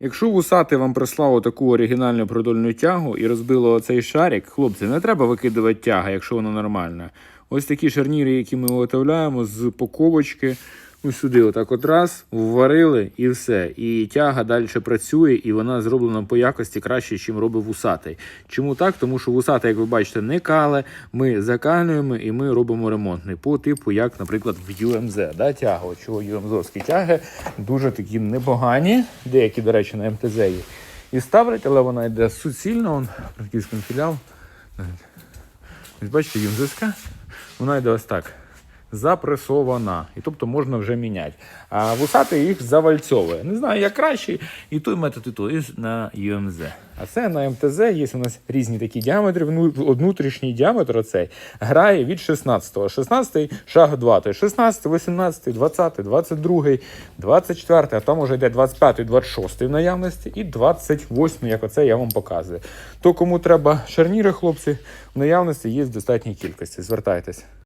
Якщо вусати вам прислало таку оригінальну продольну тягу і розбило цей шарик, хлопці, не треба викидувати тяга, якщо вона нормальна. Ось такі шарніри, які ми виготовляємо з поковочки. Сюди, отак от раз, вварили і все. І тяга далі працює, і вона зроблена по якості краще, ніж робить вусатий. Чому так? Тому що вусатий, як ви бачите, не кале, ми закалюємо і ми робимо ремонтний по типу, як, наприклад, в UMZ. Да, тяга, чого UMZ-овські тяги дуже такі непогані, деякі, до речі, на МТЗ є. І ставлять, але вона йде суцільно, он франківський філіал. Ось бачите, юнзиска, вона йде ось так. Запресована. І тобто можна вже міняти. А вусати їх завальцьовує. Не знаю, як краще. І той метод, і той на UMZ. А це на МТЗ є у нас різні такі діаметри. Внутрішній діаметр оцей грає від 16-го. 16-й шаг 2, то 16, 18, 20, 22, 24, а там уже йде 25, 26 в наявності і 28, як оце я вам показую. То кому треба шарніри, хлопці, в наявності є в достатній кількості. Звертайтесь.